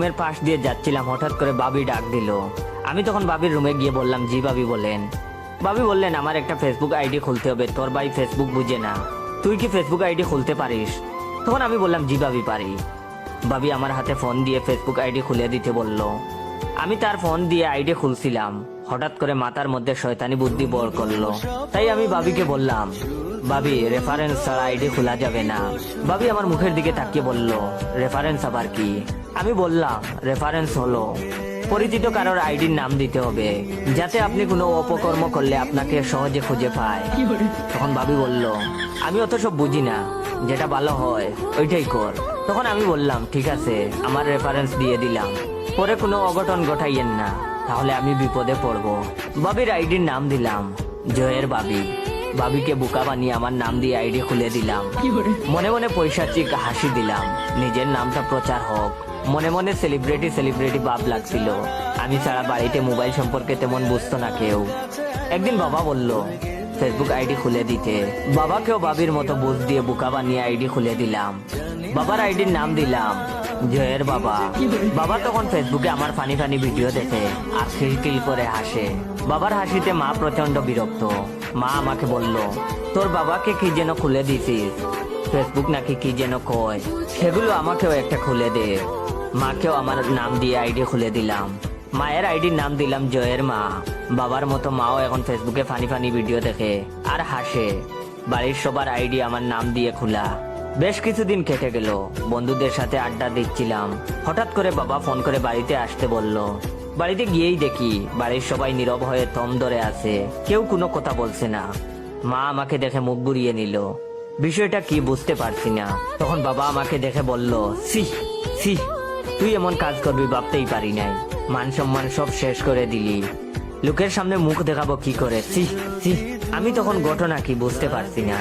রুমের পাশ দিয়ে যাচ্ছিলাম, হঠাৎ করে বাবি ডাক দিল। আমি তখন বাবির রুমে গিয়ে বললাম, জি, বাবি বলেন। বাবি বললেন, আমার একটা ফেসবুক আইডি খুলতে হবে, তোর ভাই ফেসবুক বুঝে না। তুই কি ফেসবুক আইডি খুলতে পারিস? তখন আমি বললাম, জি, বাবি পারি। বাবি আমার হাতে ফোন দিয়ে ফেসবুক আইডি খুলে দিতে বলল। আমি তার ফোন দিয়ে আইডি খুলছিলাম। হঠাৎ করে মাথার মধ্যে শয়তানি বুদ্ধি বড় করল। তাই আমি বাবিকে বললাম বাবি রেফারেন্স ছাড়া আইডি খোলা যাবে না। বাবি আমার মুখের দিকে তাকিয়ে বলল রেফারেন্স আবার কি? আমি বললাম রেফারেন্স হলো। পরিচিত কারোর আইডির নাম দিতে হবে যাতে আপনি কোনো অপকর্ম করলে আপনাকে সহজে খুঁজে পায়। তখন ভাবি বলল আমি অত সব বুঝি না যেটা ভালো হয় ওইটাই কর। তখন আমি বললাম ঠিক আছে আমার রেফারেন্স দিয়ে দিলাম। পরে কোনো অঘটন ঘটাইয়েন না তাহলে আমি বিপদে পড়ব। বাবির আইডির নাম দিলাম জয়ের বাবি বাবিকে বুকা বানিয়ে আমার নাম দিয়ে আইডি খুলে দিলাম। মনে মনে পৈশাচিক হাসি দিলাম। নিজের নামটা প্রচার হোক। মনে মনে সেলিব্রিটি সেলিব্রিটি ভাব লাগছিল। আমি ছাড়া বাড়িতে মোবাইল সম্পর্কে তেমন বুঝতো না কেউ। একদিন বাবা বলল ফেসবুক আইডি খুলে দিতে। বাবাকেও বাবির মতো বুঝ দিয়ে বুকা বানিয়ে আইডি খুলে দিলাম। বাবার আইডির নাম দিলাম। জয়ের বাবা। বাবা তখন ফেসবুকে আমার ফানি ফানি ভিডিও দেখে আর খিলখিল করে হাসে। বাবার হাসিতে মা প্রচণ্ড বিরক্ত। মা আমাকে বলল, তোর বাবাকে কি যেন খুলে দিছিস? ফেসবুক নাকি কি যেন কয়? সেগুলো আমাকেও একটা খুলে দে। মাকেও আমার নাম দিয়ে আইডি খুলে দিলাম। মায়ের আইডির নাম দিলাম জয়ের মা। বাবার মতো মাও এখন ফেসবুকে ফানি ফানি ভিডিও দেখে আর হাসে। বাড়ির সবার আইডি আমার নাম দিয়ে খোলা। বেশ কিছুদিন কেটে গেল। বন্ধুদের সাথে আড্ডা দিচ্ছিলাম। হঠাৎ করে বাবা ফোন করে বাড়িতে আসতে বলল, বাড়িতে গিয়েই দেখি, বাড়ির সবাই নীরব হয়ে থম ধরে আছে, কেউ কোনো কথা বলছে না। মা আমাকে দেখে মুখ বুড়িয়ে নিল। বিষয়টা কি বুঝতে পারছি না। তখন বাবা আমাকে দেখে বলল সি সি তুই এমন কাজ করবি ভাবতেই পারি নাই। মান সম্মান সব শেষ করে দিলি। লোকের সামনে মুখ দেখাবো কি করে? আমি তখন ঘটনা কি বুঝতে পারছি না।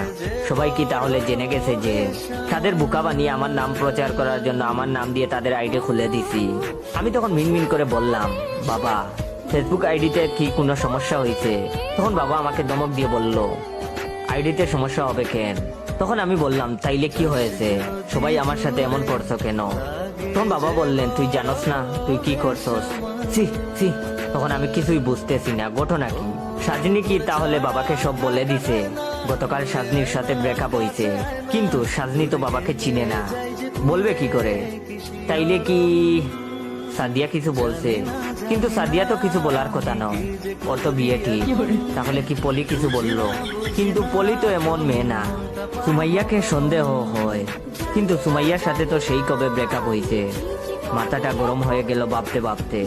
সবাই কি তাহলে জেনে গেছে যে তাদের বুকা বানিয়ে আমার নাম প্রচার করার জন্য আমার নাম দিয়ে তাদের আইডি খুলে দিছি। আমি তখন মিনমিন করে বললাম, বাবা ফেসবুক আইডিতে কি কোনো সমস্যা হয়েছে? তখন বাবা আমাকে দমক দিয়ে বলল, আইডিতে সমস্যা হবে কেন? তখন আমি বললাম, তাইলে কি হয়েছে? সবাই আমার সাথে এমন করছ কেন? তখন বাবা বললেন, তুই জানোস না, তুই কি করছস? সি তখন আমি কিছুই বুঝতেছি না। ঘটনা কি? সাজনি কি তাহলে বাবাকে সব বলে দিছে? গতকাল সাজনির সাথে ব্রেকআপ হয়েছে কিন্তু সাজনি তো বাবাকে চিনে না। বলবে কি করে? তাইলে কি সাদিয়া কিছু বলছে? কিন্তু সাদিয়া তো কিছু বলার কথা নয়। ওর তো বিয়ে ঠিক। তাহলে কি পলি কিছু বলল? কিন্তু পলি তো এমন মেয়ে না। সুমাইয়াকে সন্দেহ হয়। কিন্তু সুমাইয়ার সাথে তো সেই কবে ব্রেকআপ হয়েছে মাথাটা গরম হয়ে গেল ভাবতে ভাবতে।